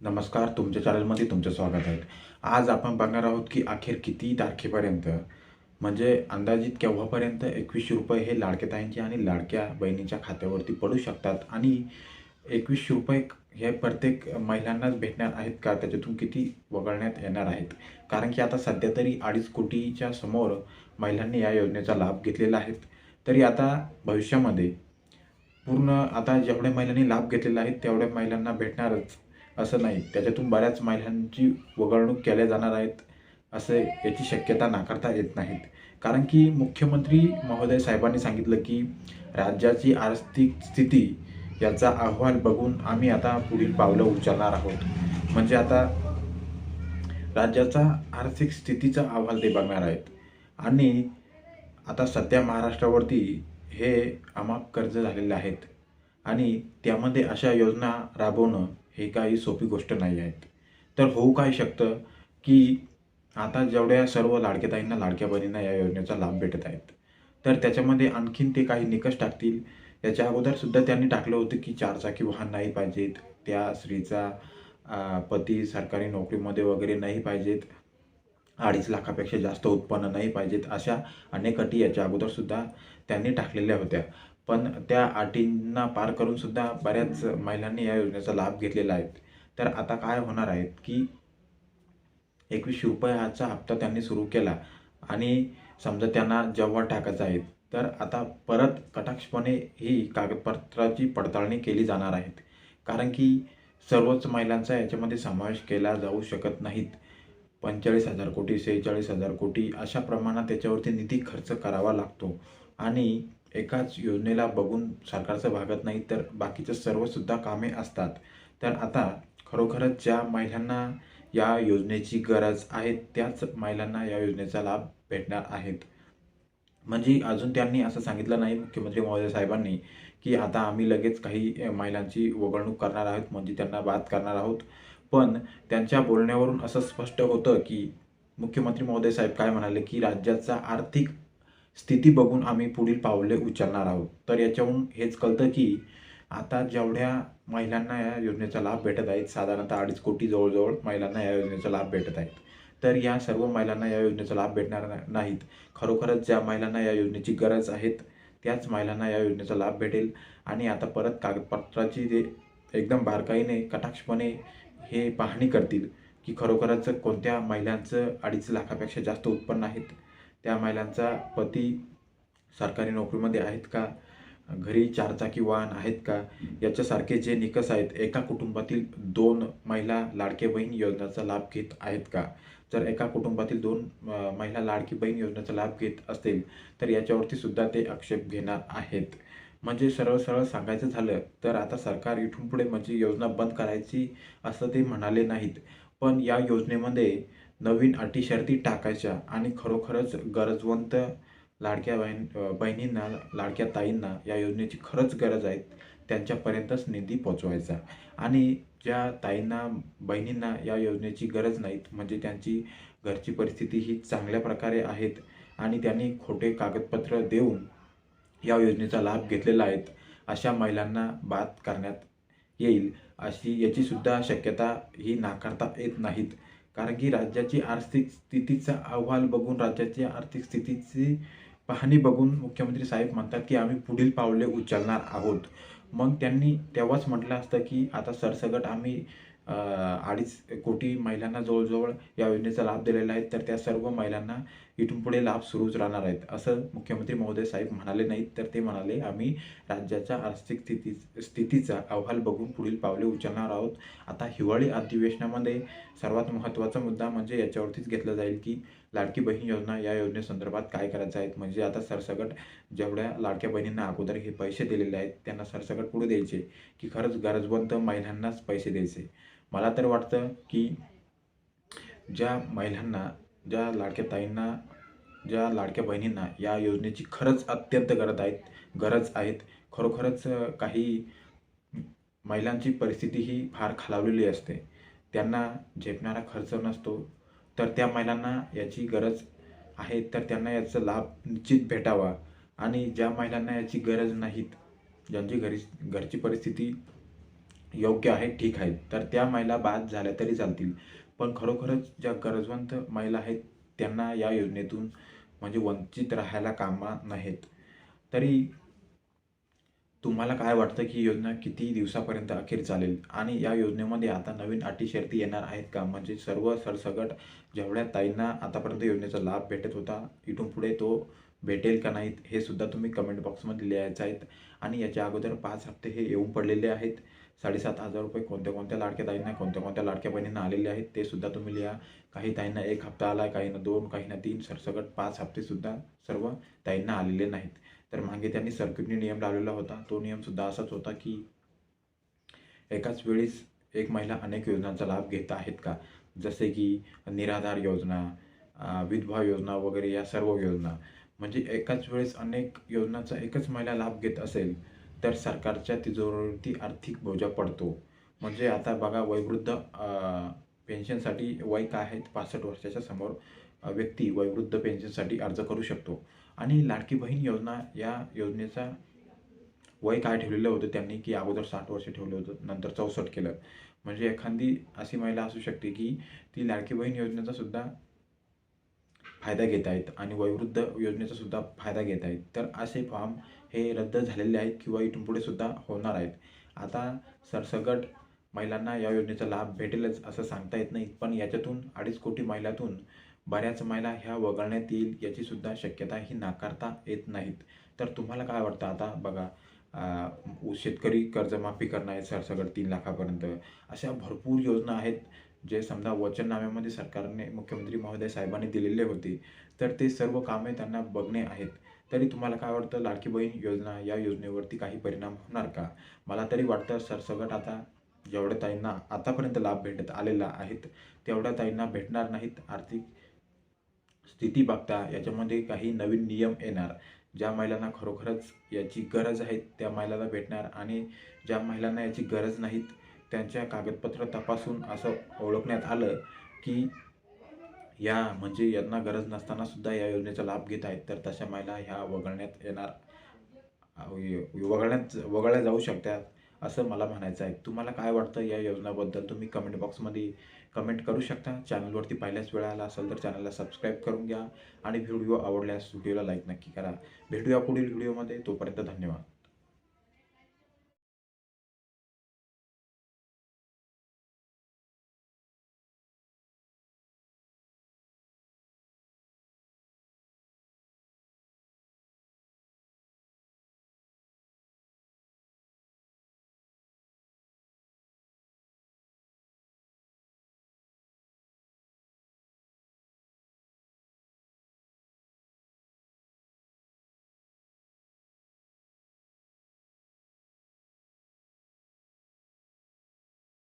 नमस्कार तुमच्या चॅनलमध्ये तुमचं स्वागत आहे. आज आपण बघणार आहोत की अखेर किती तारखेपर्यंत म्हणजे अंदाजित केव्हापर्यंत एकवीसशे रुपये हे लाडक्या ताईंच्या आणि लाडक्या बहिणीच्या खात्यावरती पडू शकतात आणि एकवीसशे रुपये हे प्रत्येक महिलांनाच भेटणार आहेत का? त्याच्यातून किती वगळण्यात येणार आहेत? कारण की आता सध्या तरी अडीच कोटीच्या समोर महिलांनी या योजनेचा लाभ घेतलेला आहे. तरी आता भविष्यामध्ये पूर्ण आता जेवढ्या महिलांनी लाभ घेतलेला आहे तेवढ्या महिलांना भेटणारच असं नाही. त्याच्यातून बऱ्याच महिलांची वगळणूक केल्या जाणार आहेत असं याची शक्यता नाकारता येत नाहीत. कारण की मुख्यमंत्री महोदय साहेबांनी सांगितलं की राज्याची आर्थिक स्थिती याचा अहवाल बघून आम्ही आता पुढील पावलं उचलणार आहोत. म्हणजे आता राज्याचा आर्थिक स्थितीचा अहवाल ते बघणार आहेत. आणि आता सध्या महाराष्ट्रावरती हे अमाप कर्ज झालेले आहेत. आणि त्यामध्ये अशा योजना राबवणं हे काही सोपी गोष्ट नाही आहेत. तर होऊ काय शकतं की आता जेवढ्या सर्व लाडकेताईंना लाडक्या बहिणींना या योजनेचा लाभ भेटत आहेत. तर त्याच्यामध्ये आणखीन ते काही निकष टाकतील. याच्या अगोदरसुद्धा त्यांनी टाकलं होतं की चारचाकी वाहन नाही पाहिजेत. त्या स्त्रीचा पती सरकारी नोकरीमध्ये वगैरे नाही पाहिजेत. अडीच लाखापेक्षा जास्त उत्पन्न नाही पाहिजेत अशा अनेक अटी याच्या अगोदरसुद्धा त्यांनी टाकलेल्या होत्या. पण त्या अटींना पार करून सुद्धा बऱ्याच महिलांनी या योजनेचा लाभ घेतलेला आहे. तर आता काय होणार आहेत की एकवीसशे रुपयाचा हप्ता त्यांनी सुरू केला आणि समजा त्यांना जेव्हा टाकायचा आहे तर आता परत कटाक्षपणे ही कागदपत्राची पडताळणी केली जाणार आहेत कारण की सर्वच महिलांचा याच्यामध्ये समावेश केला जाऊ शकत नाहीत. पंचेचाळीस हजार कोटी सेहेचाळीस हजार कोटी अशा प्रमाणात त्याच्यावरती निधी खर्च करावा लागतो. आणि एकाच योजनेला बघून सरकारचं भागत नाही तर बाकीचं सर्वसुद्धा कामे असतात. तर आता खरोखरच ज्या महिलांना या योजनेची गरज आहे त्याच महिलांना या योजनेचा लाभ भेटणार आहेत. म्हणजे अजून त्यांनी असं सांगितलं नाही मुख्यमंत्री महोदय साहेबांनी की आता आम्ही लगेच काही महिलांची वगळणूक करणार आहोत म्हणजे त्यांना बाद करणार आहोत. पण त्यांच्या बोलण्यावरून असं स्पष्ट होतं की मुख्यमंत्री महोदय साहेब काय म्हणाले की राज्याचा आर्थिक स्थिती बघून आम्ही पुढील पावले उचलणार आहोत. तर याच्याहून हेच कळतं की आता जेवढ्या महिलांना या योजनेचा लाभ भेटत आहेत साधारणतः अडीच कोटी जवळजवळ महिलांना या योजनेचा लाभ भेटत आहेत. तर या सर्व महिलांना या योजनेचा लाभ भेटणार नाहीत. खरोखरच ज्या महिलांना या योजनेची गरज आहेत त्याच महिलांना या योजनेचा लाभ भेटेल. आणि आता परत कागदपत्राची जे एकदम बारकाईने कटाक्षपणे हे पाहणी करतील की खरोखरच कोणत्या महिलांचं अडीच लाखापेक्षा जास्त उत्पन्न आहेत. त्या महिलांचा पती सरकारी नोकरीमध्ये आहेत का? घरी चारचाकी वाहन आहेत का? याच्यासारखे जे निकष आहेत एका कुटुंबातील दोन महिला लाडके बहीण योजनेचा लाभ घेत आहेत का? जर एका कुटुंबातील दोन महिला लाडकी बहीण योजनेचा लाभ घेत असतील तर याच्यावरती सुद्धा ते आक्षेप घेणार आहेत. म्हणजे सरळ सरळ सांगायचं झालं तर आता सरकार इथून पुढे म्हणजे योजना बंद करायची असं ते म्हणाले नाहीत. पण या योजनेमध्ये नवीन अटी शर्ती टाकायच्या आणि खरोखरच गरजवंत लाडक्या बहीण बहिणींना लाडक्या ताईंना या योजनेची खरंच गरज आहे. त्यांच्यापर्यंतच निधी पोचवायचा आणि ज्या ताईंना बहिणींना या योजनेची गरज नाहीत म्हणजे त्यांची घरची परिस्थिती ही चांगल्या प्रकारे आहेत आणि त्यांनी खोटे कागदपत्र देऊन या योजनेचा लाभ घेतलेला आहेत अशा महिलांना बाद करण्यात येईल अशी याचीसुद्धा शक्यता ही नाकारता येत नाहीत. कारण की राज्याची आर्थिक स्थितीचा अहवाल बघून राज्याची आर्थिक स्थितीची पाहणी बघून मुख्यमंत्री साहेब म्हणतात की आम्ही पुढील पावले उचलणार आहोत. मग त्यांनी तेव्हाच म्हटलं असतं की आता सरसगट आम्ही अडीच कोटी महिलांना जवळजवळ या योजनेचा लाभ दिलेला आहे. तर त्या सर्व महिलांना इथून पुढे लाभ सुरूच राहणार आहेत. असं मुख्यमंत्री महोदय साहेब म्हणाले नाहीत तर ते म्हणाले आम्ही राज्याच्या आर्थिक स्थिती स्थितीचा अहवाल बघून पुढील पावले उचलणार आहोत. आता हिवाळी अधिवेशनामध्ये सर्वात महत्त्वाचा मुद्दा म्हणजे याच्यावरतीच घेतला जाईल की लाडकी बहीण योजना या योजनेसंदर्भात काय करायचं आहे. म्हणजे आता सरसकट जेवढ्या लाडक्या बहिणींना अगोदर हे पैसे दिलेले आहेत त्यांना सरसकट पुढे द्यायचे? की खरंच गरजवंत महिलांनाच पैसे द्यायचे? मला तर वाटतं की ज्या महिलांना ज्या लाडक्या ताईंना ज्या लाडक्या बहिणींना या योजनेची खरंच अत्यंत गरज आहेत गरज आहेत. खरोखरच काही महिलांची परिस्थिती ही फार खालावलेली असते. त्यांना झेपणारा खर्च नसतो. तर त्या महिलांना याची गरज आहे तर त्यांना याचा लाभ निश्चित भेटावा. आणि ज्या महिलांना याची गरज नाहीत ज्यांची घरी घरची परिस्थिती योग्य आहे ठीक आहे तर त्या महिला बाद झाल्या तरी चालतील. पण खरोखरच ज्या गरजवंत महिला आहेत त्यांना या योजनेतून म्हणजे वंचित राहायला कामा नाहीत. तरी तुम्हाला काय वाटतं की योजना किती दिवसापर्यंत अखेर चालेल? आणि या योजनेमध्ये आता नवीन अटी शर्ती येणार आहेत का? म्हणजे सर्व सरसगट जेवढ्या ताईंना आतापर्यंत योजनेचा लाभ भेटत होता इथून पुढे तो भेटेल का नाहीत हे सुद्धा तुम्ही कमेंट बॉक्समध्ये लिहायचं आहेत. आणि याच्या अगोदर पाच हप्ते हे येऊन पडलेले आहेत. साडेसात हजार रुपये कोणत्या कोणत्या लाडक्या ताईंना कोणत्या कोणत्या लाडक्या बहिणींना आलेले आहेत ते सुद्धा तुम्ही लिहा. काही ताईंना एक हप्ता आला काहींना दोन काहींना तीन सरसकट पाच हप्तेसुद्धा सर्व ताईंना आलेले नाहीत. तर मागे त्यांनी सर्किटने नियम लावलेला होता. तो नियमसुद्धा असाच होता की एकाच वेळेस एक महिला अनेक योजनांचा लाभ घेत आहेत का? जसे की निराधार योजना विधवा योजना वगैरे या सर्व योजना. म्हणजे एकाच वेळेस अनेक योजनांचा एकच महिला लाभ घेत असेल तर सरकारच्या तिजोरीवरती आर्थिक बोजा पडतो. म्हणजे आता बघा वयवृद्ध पेन्शनसाठी वय काय आहेत पासष्ट वर्षाच्या समोर व्यक्ती वयवृद्ध पेन्शनसाठी अर्ज करू शकतो. आणि लाडकी बहीण योजना या योजनेचा वय काय ठेवलेलं होतं त्यांनी की अगोदर साठ वर्ष ठेवलं होतं नंतर चौसष्ट केलं. म्हणजे एखादी अशी महिला असू शकते की ती लाडकी बहीण योजनेचा सुद्धा फायदा घेत आहेत आणि वयोवृद्ध योजनेचा सुद्धा फायदा घेत आहेत. तर असे फॉर्म हे रद्द झालेले आहेत किंवा इथून पुढे सुद्धा होणार आहेत. आता सरसगट महिलांना या योजनेचा लाभ भेटेलच असं सांगता येत नाही पण याच्यातून अडीच कोटी महिलातून बऱ्याच महिला ह्या वगळण्यात येईल याची सुद्धा शक्यता ही नाकारता येत नाहीत. तर तुम्हाला काय वाटतं? आता बघा शेतकरी कर्जमाफी करणं आहे सरसगट तीन लाखापर्यंत अशा भरपूर योजना आहेत जे समजा वचननाम्यामध्ये सरकारने मुख्यमंत्री महोदय साहेबांनी दिलेले होते तर ते सर्व कामे त्यांना बघणे आहेत. तरी तुम्हाला काय वाटतं लाडकी बहीण योजना या योजनेवरती काही परिणाम होणार का? मला तरी वाटतं सरसगट आता जेवढ्या ताईंना आतापर्यंत लाभ भेटत आलेला आहेत तेवढ्या ताईंना भेटणार नाहीत. आर्थिक स्थिती बघता याच्यामध्ये काही नवीन नियम येणार. ज्या महिलांना खरोखरच याची गरज आहे त्या महिलाला भेटणार. आणि ज्या महिलांना याची गरज नाहीत त्यांच्या कागदपत्र तपासून असं ओळखण्यात आलं की या म्हणजे यांना गरज नसताना सुद्धा या योजनेचा लाभ घेत आहेत. तर तशा महिला ह्या वगळण्यात येणार वगळण्यात वगळल्या जाऊ शकतात असं मला म्हणायचं आहे. तुम्हाला काय वाटतं या योजनाबद्दल? तुम्ही कमेंट बॉक्समध्ये कमेंट करू शकता. चॅनलवरती पहिल्याच वेळा आला असेल तर चॅनलला सबस्क्राईब करून घ्या आणि व्हिडिओ आवडल्यास व्हिडिओला लाईक नक्की करा. भेटूया पुढील व्हिडिओमध्ये तोपर्यंत धन्यवाद.